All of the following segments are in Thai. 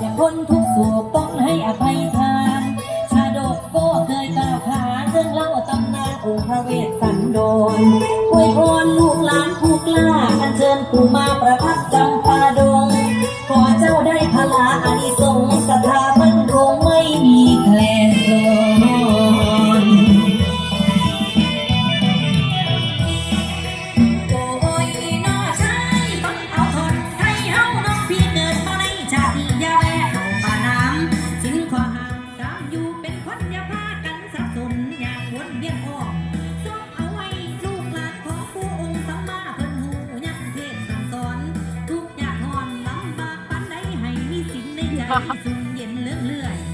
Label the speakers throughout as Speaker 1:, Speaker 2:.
Speaker 1: อย่าคนทุกข์โศกต้องให้อภัยทาน ชาดกก็เคยกล่าวขานเรื่องเล่าตำนานองค์พระเวสสันดรควยพรลูกหลานผู้กล้าอันเชิญปู่มาประทับจำปาดง ขอเจ้าได้พลาอานิสงส์ศรา เย็นเลื่อนเลื่อยเ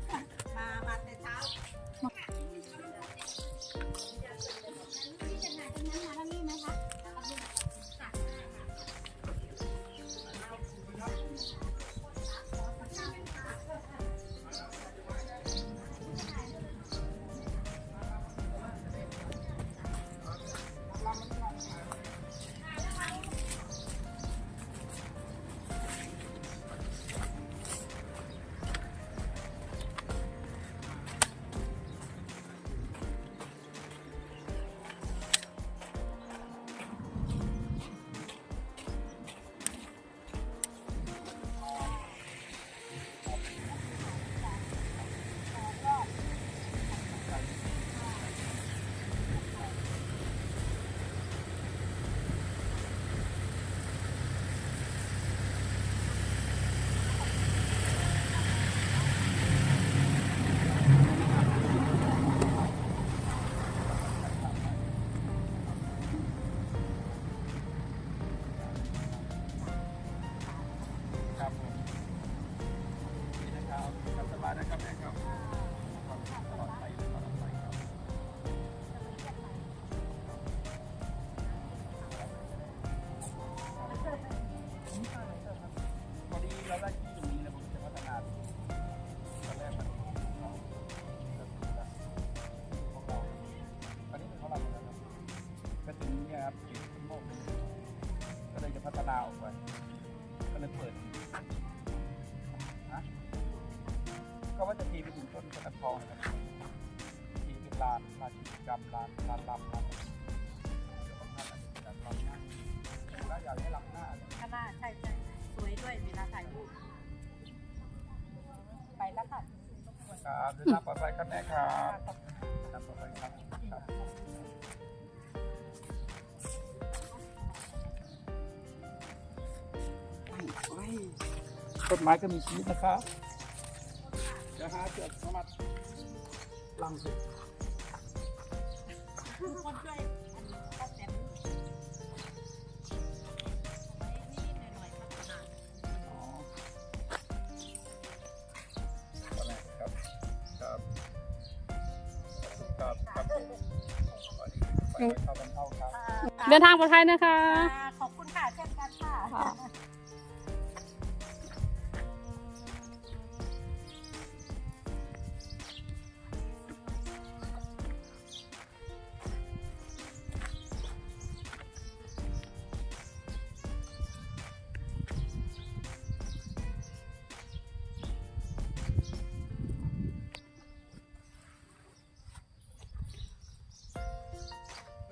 Speaker 1: ทองนะ
Speaker 2: ครับทีเป็นลานลานกิจกรรมลานลานลำลานเดี๋ยวบางท่านอาจจะจัดลำหน้าแล้วอยากให้ลำหน้า
Speaker 3: ข้างหน้าใช่ใช่สวยด้วยเวลาถ่ายรูปไปแล้วค่ะ
Speaker 2: ครับเดินทางปลอดภัยครับแม่ครับนทางปลอดภัยครับครับต้นไม้ก็มีชีวิตนะครับเดี๋ยวหาเจอสมัด ลังสิ
Speaker 3: คนด้วยอันนี้ก็เต็มนิดหน่อยๆ
Speaker 2: ครับครับครับครับครับไปเข้ากันเข้าครับ
Speaker 4: เดินทางปลอดภัยนะคะ
Speaker 3: ค่ะขอบคุณค่ะเช่นกันค่ะ
Speaker 4: ค่ะ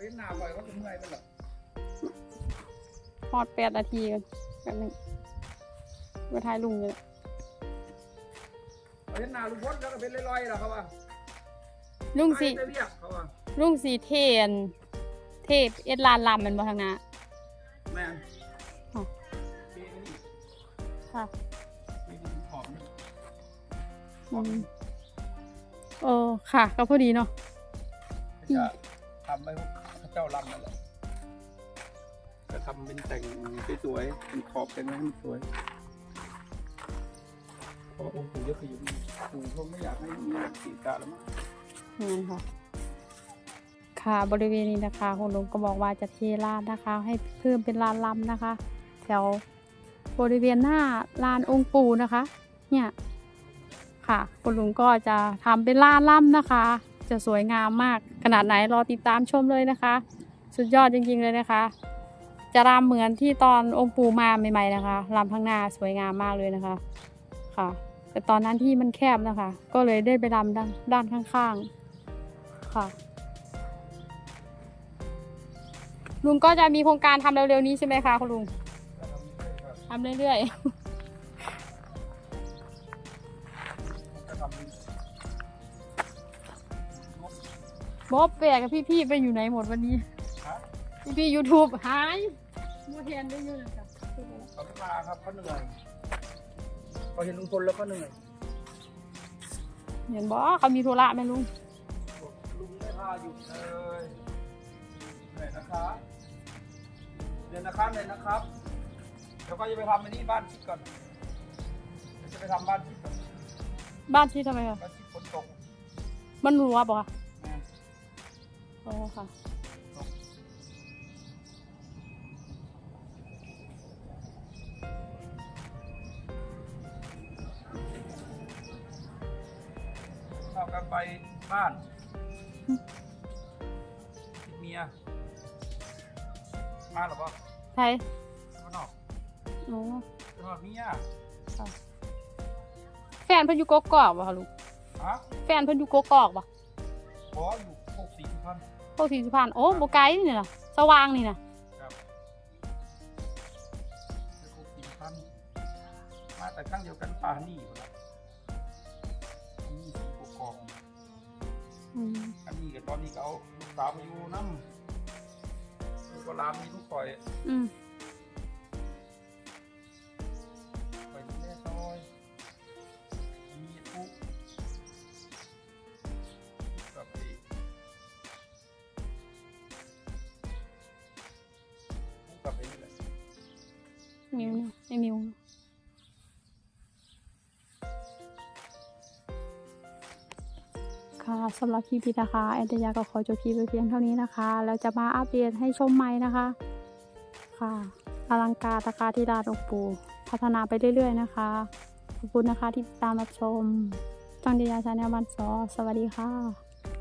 Speaker 2: ยหนาบ่อยก็ถึงเมื่อยไปหรอ
Speaker 4: ฮอดแปดนาทีกันกันหนึ่งมาถ่ายลุงเลย
Speaker 2: เห็นหน้าลุงพลแล้วก็เป็นลอยๆเหรอครับว่า
Speaker 4: ลุงสี
Speaker 2: ไปเรียกเขาว่า
Speaker 4: ลุงสีเทน เทพเอ็ดลานลำแมันบ่ทางหน้า
Speaker 2: แม่น
Speaker 4: อ๋อ
Speaker 2: เอ๊ะนี่
Speaker 4: ค่ะ
Speaker 2: นี่นี่หอมนี่
Speaker 4: อืมเออค่ะ ก็พอดีเนาะ
Speaker 2: จะทำให้พระ เจ้าลำนั่นแหละจะทำเป็นแต่งสวยๆเป็นขอบแต่งให้มันสวยเพราะองค์ปู่เยอะคืออยู่นี่ปู่คงไม่อยากให้มีสีกาแล้วมั้ง
Speaker 4: นั่นค่ะ ค่ะบริเวณนี้นะคะคุณลุงก็บอกว่าจะเทลานนะคะ ให้เพิ่มเป็นลานลำนะคะ แถวบริเวณหน้าลานองค์ปู่นะคะ เนี่ย ค่ะคุณลุงก็จะทำเป็นลานลำนะคะ จะสวยงามมาก ขนาดไหนรอติดตามชมเลยนะคะ สุดยอดจริงๆเลยนะคะ จะรำเหมือนที่ตอนองค์ปู่มาใหม่ๆนะคะรำข้างหน้าสวยงามมากเลยนะคะค่ะ แต่ตอนนั้นที่มันแคบนะคะ ก็เลยได้ไปรำด้านด้านข้างๆค่ะลุงก็จะมีโครงการทำเร็วๆนี้ใช่ไหมคะคุณลุงทำเรื่อย
Speaker 2: จ บ
Speaker 4: อบแปลกับพี่ๆไปอยู่ไหนหมดวันนี้
Speaker 2: ฮะ
Speaker 4: พี่ๆยูทูบหายโมเทียนได้อยุ่นะจ๊ะ
Speaker 2: เขาไม่มาครับเขาเหนื่อยเขาเห็นลุงพลแล้วก็เหนื่อย
Speaker 4: เห็นบอเขามีธุระไหมลุง
Speaker 2: บอกลุงไม่พาหยุดเลยเหนื่อยนะคะเดี๋ยวนะครับเดี๋ยวนะครับเดี๋ยวก็จะไปทำไปนี่บ้านชิดก่อนเดี๋ยวจะไปทำบ้านชิดก่อน
Speaker 4: บ้านที่ทำไมคะ
Speaker 2: บ้านชิดฝนตก
Speaker 4: มันรั้วบอกคะ
Speaker 2: แม่น
Speaker 4: โอ้ค่ะ
Speaker 2: ตกเข้ากันไปบ้านคิดเมียมาหรอปะ
Speaker 4: ไทย
Speaker 2: ข้างนอก
Speaker 4: อ๋อ
Speaker 2: ข้างนอกเมีย
Speaker 4: ค่ะแฟนเพิ่นอยู่กกอกบ่คะลุง
Speaker 2: ฮะ
Speaker 4: แฟนเพิ่นอยู่กกอกบ่
Speaker 2: บออยู่หกสี่พัน
Speaker 4: โอ้สี่สิบพันโอ้โบไกลนี่นะสว่างนี่นะค
Speaker 2: กสี่พันมาแต่ข้างเดียวกันป่านี่อยู่แล้วนี่สีกกอง
Speaker 4: อั
Speaker 2: นนี้กับตอนนี้ก็เอาลูกสาวมาอยู่น้ำลูกก็ลามมีลูกปล่อย
Speaker 4: อืม มิวเนี่ยไอ้มิวค่ะสำหรับคลิปนี้นะคะแอนตยาก็ขอจบคลิปไปเพียงเท่านี้นะคะ แล้วจะมาอัปเดตให้ชมใหม่นะคะ ค่ะอลังการตะการที่ดาดองค์ปู พัฒนาไปเรื่อยๆนะคะ ขอบคุณนะคะที่ติดตามรับชมจังดียาชาแนลบันซอสวัสดีค่ะ